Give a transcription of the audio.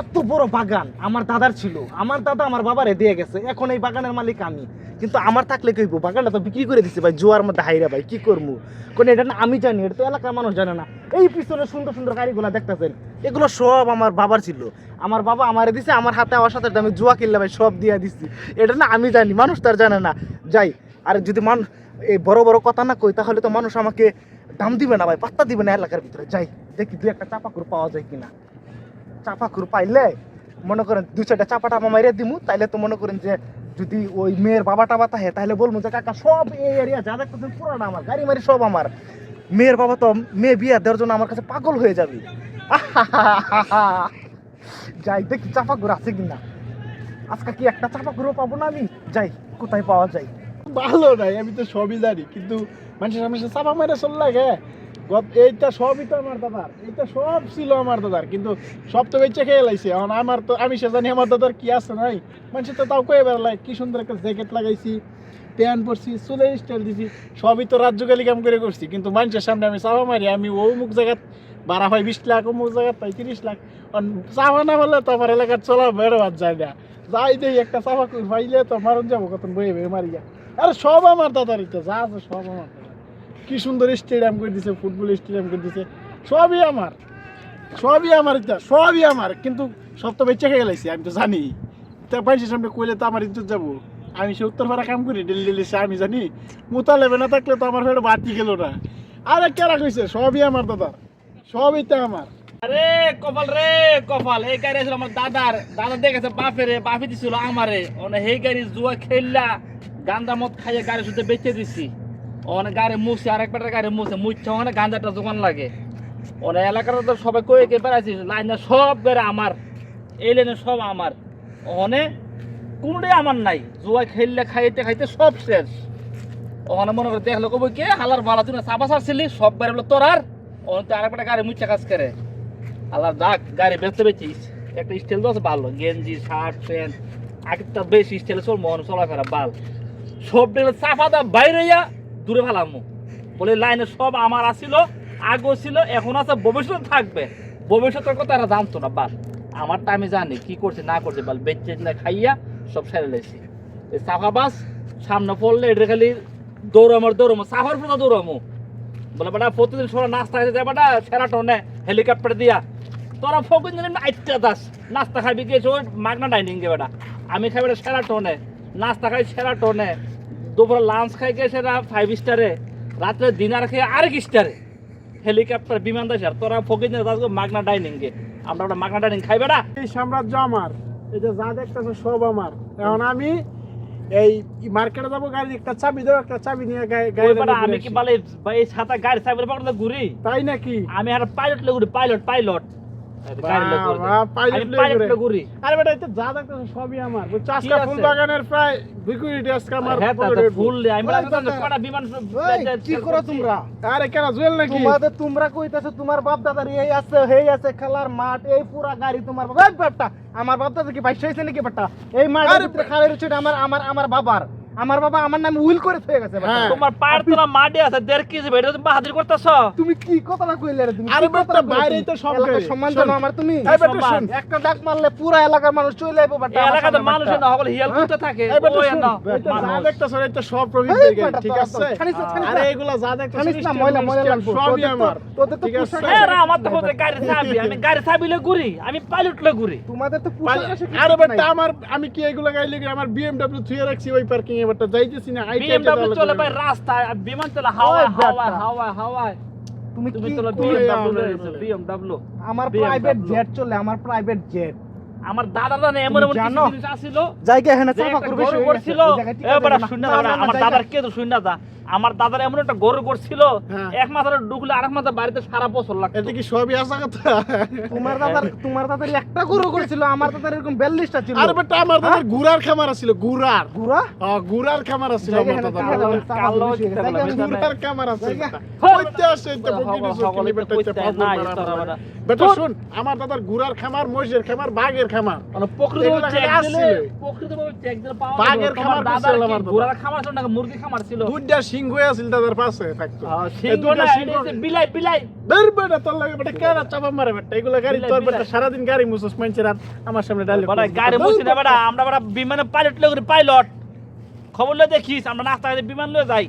এত বড় বাগান আমার দাদার ছিল। আমার দাদা আমার বাবারে দিয়ে গেছে। এখন এই বাগানের মালিক আমি। কিন্তু আমার থাকলে কইব বাগানটা তো বিক্রি করে দিছে ভাই, জোয়ার মধ্যে হাইরা ভাই, কি করব কোন এটা না, আমি জানি, এটা তো এলাকার মানুষ জানে না। এই পিছনে সুন্দর সুন্দর গাড়িগুলো দেখতেছেন, এগুলো সব আমার বাবার ছিল। আমার বাবা আমারে দিছে, আমার হাতে আমার সাথে আমি জুয়া কিনলে ভাই সব দিয়ে দিচ্ছি এটা না, আমি জানি, মানুষ তার জানে না। যাই, আর যদি মানুষ এই বড় বড় কথা না কই, তাহলে তো মানুষ আমাকে দাম দিবে না ভাই, পাত্তা দিবে না এলাকার ভিতরে। যাই, দেখি দুই একটা চাপাকুর পাওয়া যায় কিনা। চাপাকুর পাইলে মনে করেন দু চারটা চাপা টাপা মাইরে দিমু, তাইলে তো মনে করেন যে যদি ওই মেয়ের বাবা টাবা তাহে তাহলে বলব যে, কাকা, সব এই এরিয়া যা দেখতেছেন পুরাটা আমার, গাড়ি মারি সব আমার। মেয়ের বাবা তো মেয়ে বিয়ে দেওয়ার জন্য আমার কাছে পাগল হয়ে যাবে। যাই, দেখি চাপাকুর আছে কিনা। আজকে কি একটা চাপাকুরও পাবো না আমি? যাই, কোথায় পাওয়া যায়? ভালো নাই, আমি তো সবই জানি, কিন্তু মানুষের সামনে চাপা মেরে চল লাগে এইটা সবই তো আমার দাদার। এইটা সব ছিল আমার দাদার, কিন্তু সব তো বেঁচে খেয়ে লাইছে। এখন আমার তো আমি সে জানি আমার দাদার কি আছে নাই। মানুষের তো তাও কয়ে বেড়ালাই কি সুন্দর একটা জ্যাকেট লাগাইছি, প্যান্ট পরছি চুলের স্টাইল দিছি, সবই তো রাজ্য গালি কাম করে করছি। কিন্তু মানুষের সামনে আমি চাপা মারি, আমি ও মুখ জায়গাত বাড়া হয় বিশ লাখ, অমুক জায়গাত পাই তিরিশ লাখ। চাপা না বললে তো আমার এলাকার চলা বেড়ো বাদ যায় না। যাই দেই একটা করে, পাইলে তো মারণ যাব কত বয়ে বয়ে মারিয়া। আরে সব আমার দাদারই তো, যা আছে সব আমার দাদার। কি সুন্দর স্টেডিয়াম করে দিছে, ফুটবল স্টেডিয়াম করে দিছে। সবই আমার। সবই আমার এটা সবই আমার। কিন্তু সব তো বেঁচে খেয়ে গেলাইছি, আমি তো জানি। তা পাইছি সামনে কইলে তো আমার ইজ্জত যাব। আমি সে উত্তরপাড়া কাম করি ডেলি ডেলি সে আমি জানি। মোতা লেবে না থাকলে তো আমার ফেরত বাতি গেল না। আরে কেরা কইছে সবই আমার, দাদা। সবই তো আমার। আরে, কপাল রে, কপাল। এই গাড়ি আমার দাদার। দাদা দেখেছে বাপে রে বাপে দিছিল আমারে। অনে, সেই গাড়ি জুয়া খেললা, গান্দা মদ খাইয়ে গাড়ি শুধু বেচে দিছি। অনেক গাড়ি মুছে আরেক বেটার গাড়ি মুছে মুচ্ছে ওখানে গাঁজাটা দোকান লাগে। অনেক এলাকার তো সবাই কয়ে কে বেড়াইছি, লাইনে সব গাড়ি আমার। এই লাইনে সব আমার। ওখানে কোনটাই আমার নাই। জুয়া খেললে, খাইতে খাইতে সব শেষ। ওখানে মনে করে দেখল কবই কে হালার ভালো তুই চাপা ছাড়ছিলি? সব গাড়ি বলে, তোর আর? ওখানে তো আরেকটা গাড়ি মুচ্ছে কাজ করে। আল্লাহ ডাক গাড়ি বেচতে বেচিস একটা স্টাইল তো আছে ভালো গেঞ্জি শার্ট প্যান্ট আগেরটা বেশি স্টাইল চল মন চলাফেরা বাল। সব চাপা দা বাইরে দূরে ফেলামু বলে লাইনে সব আমার আসিল আগেও ছিল, এখন আছে ভবিষ্যৎ থাকবে। ভবিষ্যতের কথা এরা জানতো না বাল আমারটা আমি জানি, কি করছে, না করছে বাল বেচে খাইয়া সব সেরে লেছি। চাপা বাস, সামনে পড়লে এটা খালি দৌড়ামো দৌড়ামো চাপার পর দৌড়ামো। বলে, বেটা, প্রতিদিন সবাই নাস্তা খাইতে যায় বেটা সেরাটনে হেলিকপ্টার দিয়া। তোরা ফকুন জানি আইটা দাস নাস্তা খাবি গিয়েছে ওই মাগনা ডাইনিং গে, বেটা। আমি খাই, বেটা সেরাটনে নাস্তা খাই সেরাটনে দুপুরে লাঞ্চ খাই গেছে না ফাইভ স্টারে রাত্রে ডিনার খেয়ে আরেক স্টারে হেলিকপ্টার বিমান আর তোরা ফকুন জানি মাগনা ডাইনিং গে। আমরা ওটা মাগনা ডাইনিং খাই বেটা। এই সাম্রাজ্য আমার এই যে যা দেখতেছে সব আমার। এখন আমি এই মার্কেটে যাব গাড়ি একটা চাবি দাও একটা চাবি নিয়ে গাড়ি আমি কি বলে এই ছাতা গাড়ি চাইবে পকড়তে ঘুরি? তাই নাকি? আমি আর পাইলট লে ঘুরি পাইলট পাইলট হ্যাঁ তোমরা আরে কেন জুয়েল নাকি? তোমাদের তোমরা কইতাছো তোমার বাপ দাদার এই আছে হেই আছে খেলার মাঠ এই পুরা গাড়ি তোমার বাপটা আমার বাপ দাদা কি বাইশ হয়েছে নাকি বাপটা এই ভিতরে খালের আমার আমার আমার বাবার। আমার বাবা আমার নামে উইল করে থয়ে গেছে। হ্যাঁ। তোমার পায়ের তোলা মাটি আছে দেড় কেজি বেটা তুমি বাহাদুর করতেছ? তুমি কি কথাটা কইলে রে? তুমি আরে বাইরেই তুমি? তো সব সম্মান জানো আমার তুমি? সম্মান। একটা ডাক মারলে পুরা এলাকার মানুষ চলে আইবো আমার এলাকাতে মানুষ না সকল হিয়াল করতে থাকে। ওই না। মানুষ। দেখতেছ এটা সব প্রবীণ এই গাড়ি বেটা, ঠিক আছে? তো- আরে এগুলা যা দেখতেছ জানিস না ময়লা ময়লা লাগবো। সবই তোদের আমার। তোদের তো? পোশাক হ্যাঁ, আশাক আমার তো বলতে গাড়ি চাবি। আমি গাড়ি চাবিলে ঘুরি আমি পাইলট লে ঘুরি। তোমাদের তো পোশাক আরে। বেটা আমার আমি কি এগুলা গাইলে কি আমার বিএমডব্লিউ থুয়ে রাখছি ওই পার্কিং এ বেটা যাইতেছি না আইতে চলে ভাই রাস্তায় আর বিমান চলে হাওয়া হাওয়া হাওয়া হাওয়ায় তুমি তুমি কি চলে বিএমডব্লিউ বিএমডব্লিউ আমার প্রাইভেট জেট চলে আমার প্রাইভেট জেট আমার দাদা না এমন এমন কিছু জিনিস আছিল? জায়গা এখানে চাপা করবে করছিল এবারে শুনে না আমার দাদার কে তো শুন না আমার দাদার এমন একটা গরু করছিল হ্যাঁ। এক মাথার ঢুকলে আরেক মাথা বাড়িতে সারা বছর লাগতো। এটা কি সবই আসা কথা? তোমার দাদার তোমার দাদার একটা গরু করেছিল আমার দাদার এরকম বিয়াল্লিশটা ছিল। আরে বেটা আমার দাদার গুড়ার খামার আছিল গুড়ার। গুড়া? হ্যাঁ গুড়ার খামার জায়গা আমার দাদার। হয়ে গুড়ার খামার। হ্যাঁ। কইতে আসে এটা সকল- পকেটে সকল- বেটা এটা হয়, পাগল বেটা। শুন আমার দাদার গুড়ার খামার মহিষের খামার বাঘের খামার। মানে প্রকৃত। প্রকৃত পাওয়া বাঘের খামার দাদার দাদা। ঘোড়ার খামার ছিল না মুরগির খামার ছিল? দুইটা সিং সিংহ আছিল দাদার পাশে থাকতো। বিলাই বিলাই। ধর বেটা তোর লাগে বেটা কেন চাপা মারে বেটা? এগুলো গাড়ি বিলাই, তোর বেটা সারাদিন গাড়ি মুছস মানুষের আর আমার সামনে গাড়ি না বেটা। আমরা বিমানে পাইলট লোক পাইলট খবর লয়ে দেখিস আমরা নাস্তা বিমান লয়ে যাই।